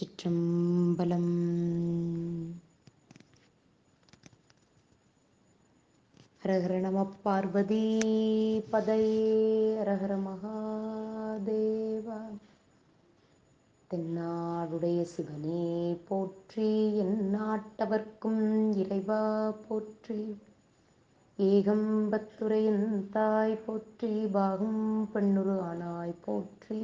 சிற்றம்பலம் ஹரஹர நம பார்வதி பதை. ஹரஹர மகாதேவா. தென்னாடுடைய சிவனே போற்றி என் நாட்டவர்க்கும் இறைவா போற்றி. ஏகம்பத்துரையின் தாய் போற்றி பாகும் பெண்ணுரு ஆனாய் போற்றி.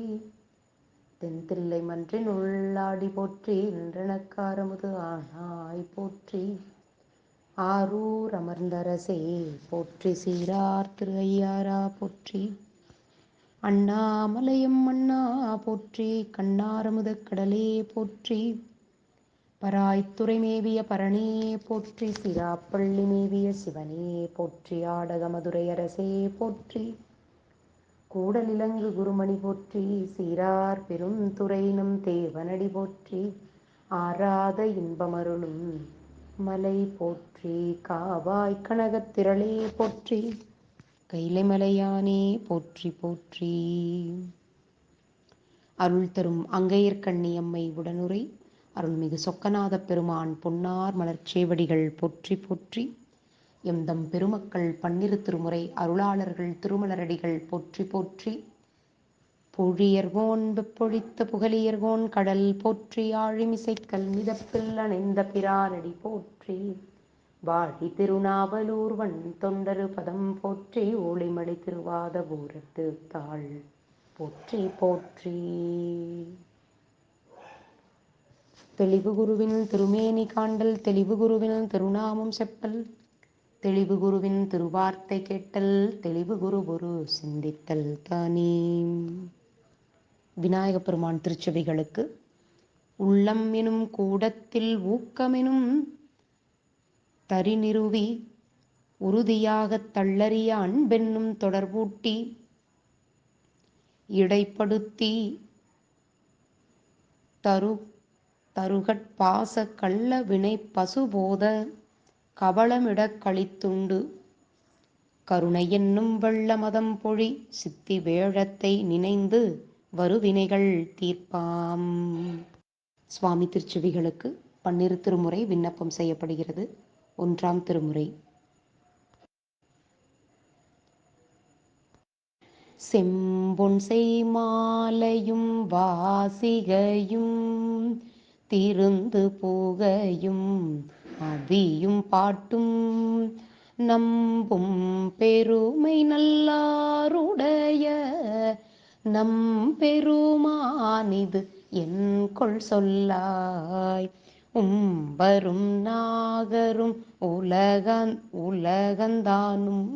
தென்தில்லை மன்றின் உள்ளாடி போற்றி இன்றனக்காரமுது ஆனாய் போற்றி. ஆரூர் அமர்ந்தரசே போற்றி சீரார் திரு ஐயாரா போற்றி. அண்ணாமலையம் அண்ணா போற்றி கண்ணாரமுத கடலே போற்றி. பராய்த்துறை மேவிய பரணே போற்றி சிராப்பள்ளி மேவிய சிவனே போற்றி. ஆடக மதுரை அரசே போற்றி. கூடலிலங்கு குருமணி போற்றி சீரார் பெருந்துறை தேவனடி போற்றி ஆராத இன்பமருளும் மலை போற்றி காவாய் கனகத்திரளே போற்றி கைலைமலையானே போற்றி போற்றி. அருள் தரும் அங்கையர்கண்ணி அம்மை உடனுரை அருள்மிகு சொக்கநாத பெருமான் பொன்னார் மலர்ச்சேவடிகள் போற்றி போற்றி எம்தம் பெருமக்கள் பன்னிரு திருமுறை அருளாளர்கள் திருமலரடிகள் போற்றி போற்றி. பொழியர்கோன் வெப்பொழித்த புகழியர்கோன் கடல் போற்றி ஆழிமிசைக்கல் மிதப்பில் அணைந்த பிராரடி போற்றி. வாழி திருநாவலூர்வன் தொண்டரு பதம் போற்றி ஓளிமலை திருவாத ஊரத்து தாள் போற்றி போற்றி. தெளிவு குருவின் திருமேனி காண்டல் தெளிவு குருவின் திருநாமம் செப்பல் தெளிவு குருவின் திருவார்த்தை கேட்டல் தெளிவு குரு குரு சிந்தித்தல் தானே. விநாயக பெருமான் திருச்சபைகளுக்கு உள்ளம் எனும் கூடத்தில் ஊக்கமெனும் தரிநிறுவி உறுதியாகத் தள்ளறிய அன்பென்னும் தொடர்பூட்டி இடைப்படுத்தி தரு தருகட்பாச கள்ள வினை பசுபோத கவளமிடக் கழித்துண்டு கருணை என்னும் மதம் பொழி சித்தி வேழத்தை நினைந்து வருவினைகள் தீர்ப்பாம். சுவாமி திருச்செவிகளுக்கு பன்னிரு திருமுறை விண்ணப்பம் செய்யப்படுகிறது. ஒன்றாம் திருமுறை. செம்பொன் செய்மாலையும் வாசிகையும் திருந்து போகையும் அவியும் பாட்டும் நம்பும் பெருமை நல்லாருடைய நம் பெருமானிது என்கொள் சொல்லாய். உம்பரும் நாகரும் உலகன் உலகந்தானும்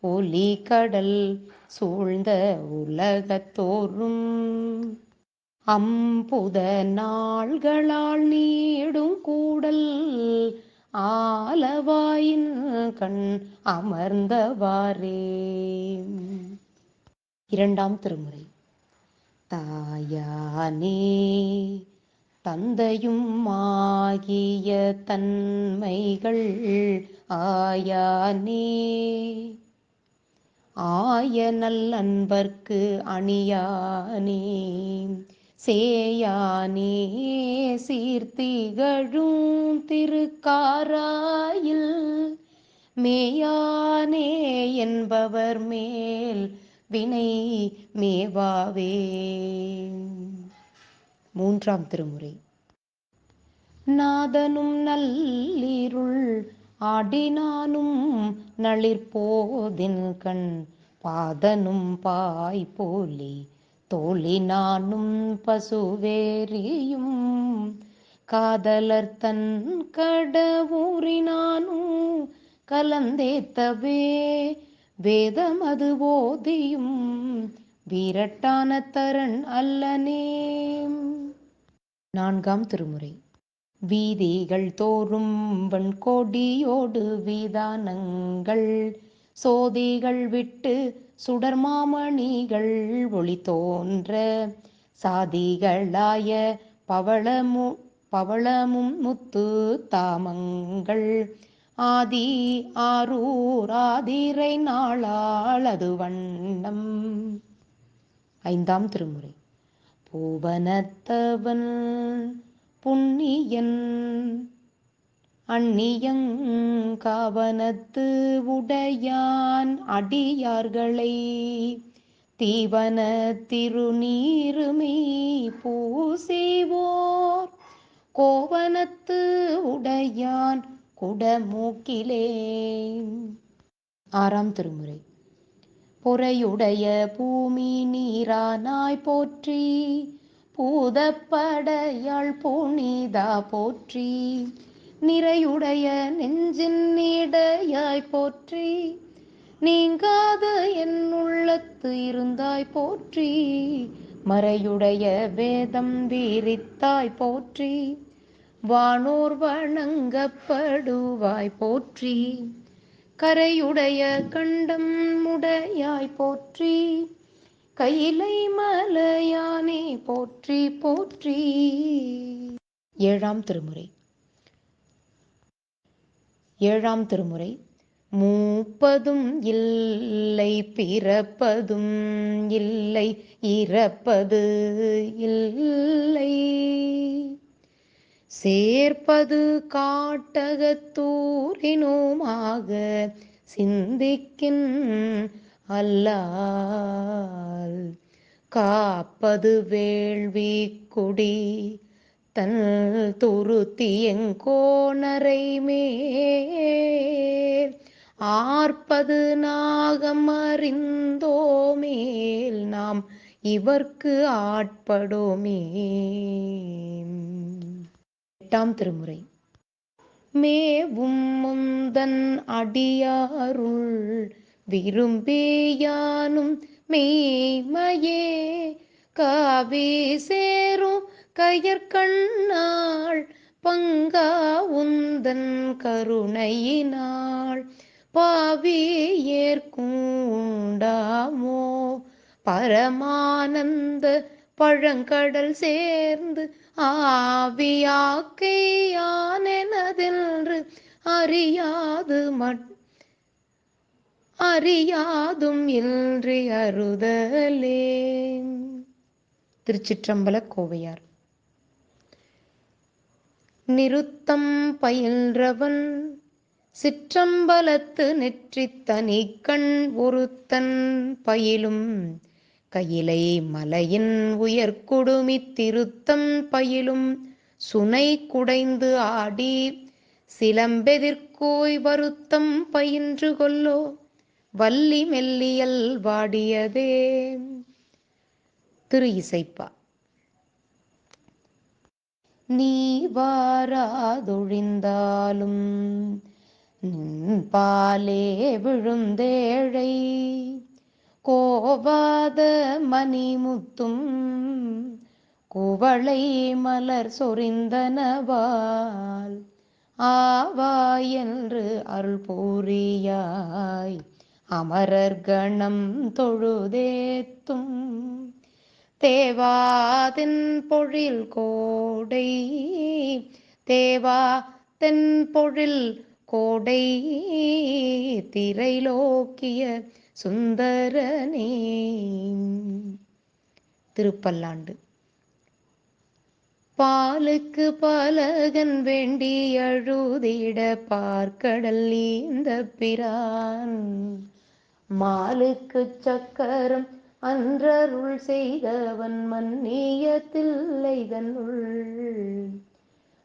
ஒலி கடல் சூழ்ந்த உலகத்தோறும் அம்புத நாள்களால் நீடும் கூடல் ஆலவாயின் கண் அமர்ந்தவாரே. இரண்டாம் திருமுறை. தாயானே தந்தையும் ஆகிய தன்மைகள் ஆயானே. ஆய நல்லன்பர்க்கு அணியானே. சேயானே சீர்த்திகழும் திருக்காராயில் மேயானே என்பவர் மேல் வினை மேவாவே. மூன்றாம் திருமுறை. நாதனும் நல்லிருள் ஆடினானும் நளிர்போதின் கண் பாதனும் பாய் போலி தோழினானும் பசுவேரியும் காதலர் தன் கடவுரினானும் கலந்தேத்தவே. வேதமது ஓதியும் வீரட்டான தரன் அல்லனே. நான்காம் திருமுறை. வீதிகள் தோறும் வன்கோடியோடு வீதானங்கள். சோதிகள் விட்டு சுடர்மாமணிகள் ஒளி தோன்ற சாதிகளாய பவளமு பவளமும் முத்து தாமங்கள். ஆதி ஆரூர் ஆதிரை நாளால் அது வண்ணம். ஐந்தாம் திருமுறை. பூவனத்தவன் புண்ணியன் அந்நியங்காவனத்து உடையான் அடியார்களை தீவன திருநீருமே பூசிவோர். கோவனத்து உடையான் குடமூக்கிலே. ஆறாம் திருமுறை. பொறையுடைய பூமி நீரானாய் போற்றி பூதப்படையாள் புனிதா போற்றி. நிறையுடைய நெஞ்சின் நீடையாய் போற்றி. நீங்காத என் உள்ளத்து இருந்தாய் போற்றி. மறையுடைய வேதம் வீரித்தாய் போற்றி. வானோர் வணங்கப்படுவாய் போற்றி. கரையுடைய கண்டம் உடையாய் போற்றி. கையிலை மலையானே போற்றி போற்றி. ஏழாம் திருமுறை. ஏழாம் திருமுறை மூப்பதும் இல்லை பிறப்பதும் இல்லை இறப்பது இல்லை. சேர்ப்பது காட்டகத்தூரினோமாக சிந்திக்கின் அல்லால் காப்பது வேள்வி குடி தன் துருத்தியங்கோணரை மேல் ஆர்ப்பது நாகம் அறிந்தோமேல் நாம் இவர்க்கு ஆட்படோமே. எட்டாம் திருமுறை. மேவும் முந்தன் அடியாருள் விரும்பியானும் மெய்மையே. காவே சேரும் கயற்கண்ணாள் பங்கா உந்தன் கருணையினாள் பாவி ஏற்குண்டாமோ? பரமானந்த பழங்கடல் சேர்ந்து ஆவியாக்கையானெனதென்று அறியாது மட் அறியாதும் இன்றி அறுதலே திருச்சிற்றம்பல கோவையார். நிருத்தம் பயின்றவன் சிற்றம்பலத்து நெற்றித் தனி கண் ஒருத்தன் பயிலும் கையிலை மலையின் உயர்குடுமி திருத்தம் பயிலும் சுனை குடைந்து ஆடி சிலம்பெதிர்கோய் வருத்தம் பயின்று கொல்லோ வள்ளி மெல்லியல் வாடியதே. திரு இசைப்பா. நீ வாராதொழிந்தாலும் நின் பாலே விழுந்தேழை. கோவாத மணிமுத்தும் குவளை மலர் சொரிந்தனவால். ஆவா என்று அருள் பூரியாய் அமரர் கணம் தொழுதேத்தும் தேவாதின் பொழில் கோடை. தேவா தென் பொழில் கோடை. திரைலோக்கிய சுந்தரனே. திருப்பல்லாண்டு. பாலுக்கு பலகன் வேண்டி அழுதிட பார்க்கடல் இந்த பிரான். மாலுக்கு சக்கரம் அன்றருள் செய்தவன் மன்னியத்தில்லை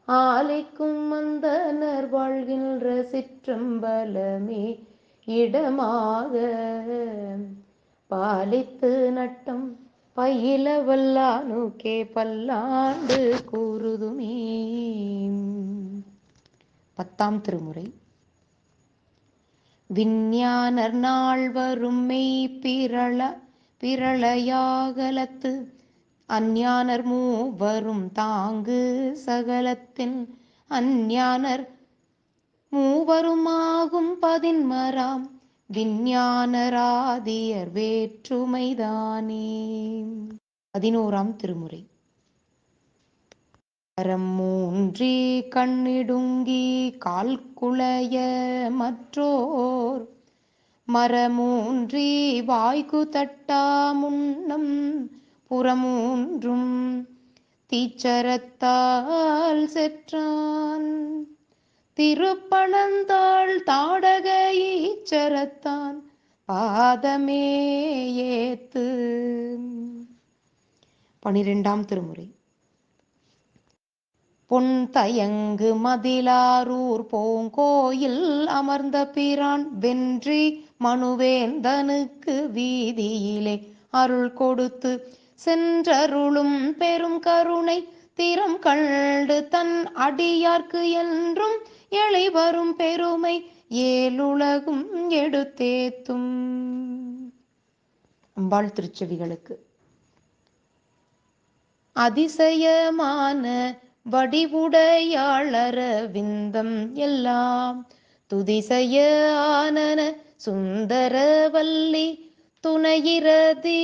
ஆலைக்கும் மந்தனர் வாழ்கின்ற சிற்றம்பலமே இடமாக. பாலித்து நட்டம் பயில வல்லானுக்கே பல்லாண்டு கூறுதுமே. பத்தாம் திருமுறை. விஞ்ஞானர் நாள் வரும் மெய் பிறள பிரளயாகலத்து அஞ்ஞானர் மூவரும் தாங்கு சகலத்தின் அஞ்ஞானர் மூவருமாகும் பதின்மராம் விஞ்ஞானராதியர் வேற்றுமைதானே. பதினோராம் திருமுறை. கரம் மூன்றி கண்ணிடுங்கி கால் குளைய மற்றோர் மரமூன்றி வாய்கு தட்டா முன்னம் புறமூன்றும் தீச்சரத்தால் செற்றான். திருப்பணந்தாள் தாடக ஈச்சரத்தான் பாதமே ஏத்து. பனிரெண்டாம் திருமுறை. பொன் தயங்கு மதிலாரூர் பூங்கோயில் அமர்ந்த பிரான் வென்றி மனுவேந்தனுக்கு வீதியிலே அருள் கொடுத்து சென்றருளும் பெரும் கருணை திறம் கண்டு தன் அடியார்க்கு என்றும் எழை வரும் பெருமை ஏழுலகும் எடுத்தேத்தும். அம்பாள் திருச்செவிகளுக்கு. அதிசயமான வடிவுடையாளர விந்தம் எல்லாம். துதிசைய ஆனன சுந்தரவல்லி துணையிரதி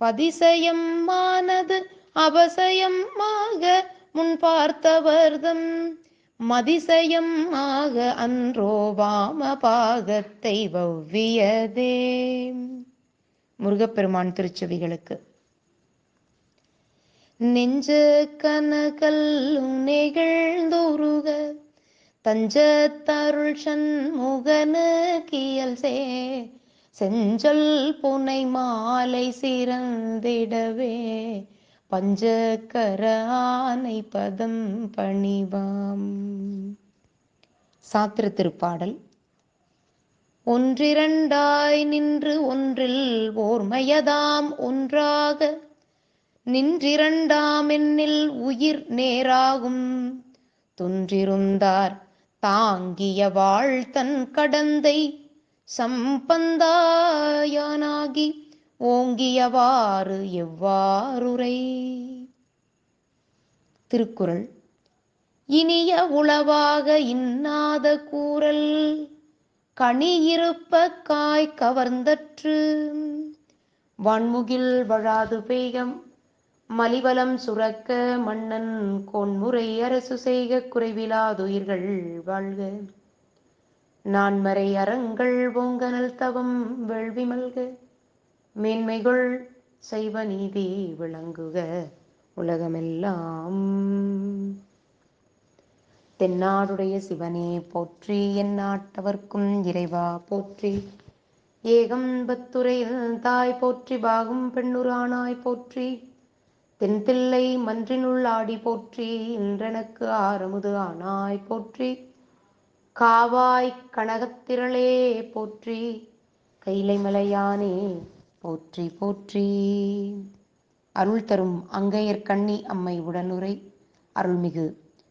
பதிசயம் மானது அபசயமாக முன் பார்த்தவர்தம். மதிசயம் ஆக அன்றோ வாம பாகத்தை வவ்வியதே. முருகப்பெருமான் திருச்செவிகளுக்கு. நெஞ்ச கனகல்லும் நெகிழ்ந்துருக தஞ்சத்தருள் சண்முகனு கியல் சே செஞ்சொல் புனை மாலை சிறந்திடவே பஞ்சக்கர ஆனை பதம் பணிவாம். சாத்திர திருப்பாடல். ஒன்றிரண்டாய் நின்று ஒன்றில் ஓர்மையதாம் ஒன்றாக நின்றிரண்டாமென்னில் உயிர் நேராகும். துன்றிருந்தார் தாங்கிய வாழ்த்தன் கடந்தை சம்பந்தாயானாகி ஓங்கியவாறு எவ்வாறுரை? திருக்குறள். இனிய உளவாக இன்னாத கூறல் கனியிருப்ப காய் கவர்ந்தற்று. வான்முகில் வழாது பெய்கம் மலிவலம் சுரக்க மன்னன் கொன்முறை அரசு செய்க குறைவிலாதுயிர்கள் வாழ்க. நான்மறை அறங்கள் பொங்கனல் தவம் வேள்வி மல்க மேன்மைகள் செய்வ நீதி விளங்குக உலகமெல்லாம். தென்னாடுடைய சிவனே போற்றி என் நாட்டவர்க்கும் இறைவா போற்றி. ஏகம்பத்துரையில் தாய் போற்றி பாகும் பெண்ணுரானாய் போற்றி. தென்தில்லை மன்றினுள் ஆடி போற்றி இன்றெனக்கு ஆரமுது ஆனாய் போற்றி. காவாய் கனகத்திரளே போற்றி கைலை மலையானே போற்றி போற்றி. அருள் தரும் அங்கையர் கண்ணி அம்மை உடனுரை. அருள்மிகு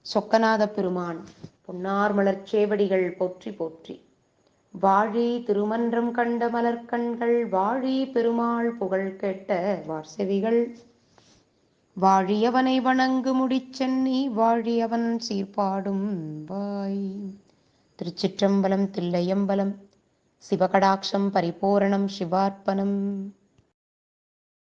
சொக்கநாத பெருமான் பொன்னார் மலர் சேவடிகள் போற்றி போற்றி. வாழி திருமன்றம் கண்ட மலர்கண்கள் வாழி பெருமாள் புகழ் கேட்ட வார்செவிகள். வாழியவனை வணங்கு முடிச்சென்னி வாழியவன் சீர்பாடும் வாய். திருச்சிற்றம்பலம் தில்லையம்பலம் சிவகடாட்சம் பரிபூரணம் சிவார்ப்பணம்.